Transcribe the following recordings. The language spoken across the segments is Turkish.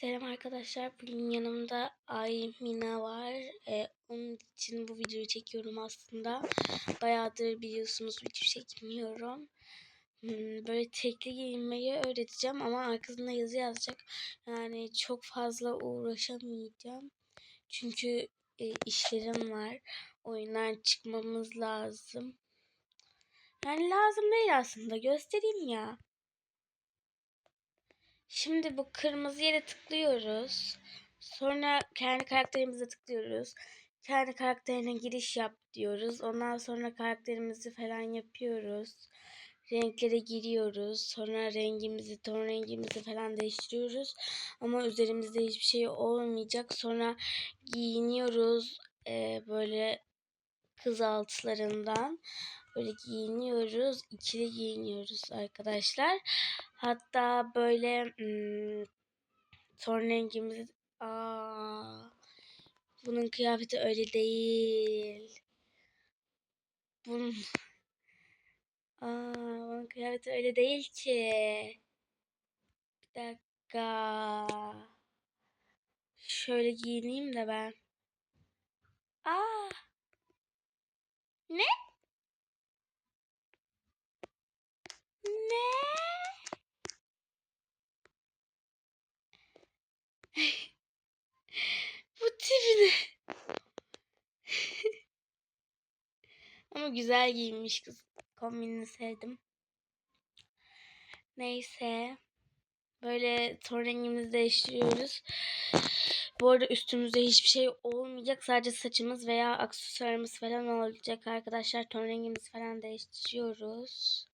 Selam arkadaşlar. Bugün yanımda Aymina var. Ee, onun için bu videoyu çekiyorum aslında. Bayağıdır biliyorsunuz video çekmiyorum. Hmm, böyle tekli giyinmeyi öğreteceğim ama arkasında yazı yazacak. Yani çok fazla uğraşamayacağım. Çünkü e, işlerim var. Oyundan çıkmamız lazım. Yani lazım değil aslında. Göstereyim ya. Şimdi bu kırmızı yere tıklıyoruz. Sonra kendi karakterimize tıklıyoruz. Kendi karakterine giriş yap diyoruz. Ondan sonra karakterimizi falan yapıyoruz. Renklere giriyoruz. Sonra rengimizi, ton rengimizi falan değiştiriyoruz. Ama üzerimizde hiçbir şey olmayacak. Sonra giyiniyoruz. Ee, böyle kız altlarından böyle giyiniyoruz. ikili giyiniyoruz arkadaşlar. Hatta böyle hmm, ton rengimiz aa bunun kıyafeti öyle değil. Bunun aa bunun kıyafeti öyle değil ki. Bir dakika. Şöyle giyineyim de ben. Aa! Ne? Ne? Bu tip ne? Ama güzel giyinmiş kız. Kombinini sevdim. Neyse. Böyle ton rengimizi değiştiriyoruz. Bu arada üstümüzde hiçbir şey olmayacak. Sadece saçımız veya aksesuarımız falan olacak arkadaşlar. Ton rengimizi falan değiştiriyoruz.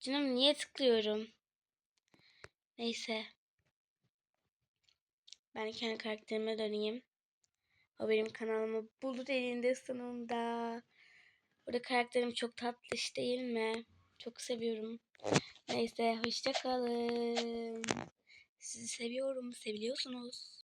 Canım niye tıklıyorum? Neyse. Ben kendi karakterime döneyim. O benim kanalımı buldu elinde sonunda. Burada karakterim çok tatlış değil mi? Çok seviyorum. Neyse hoşça kalın. Sizi seviyorum. Seviliyorsunuz.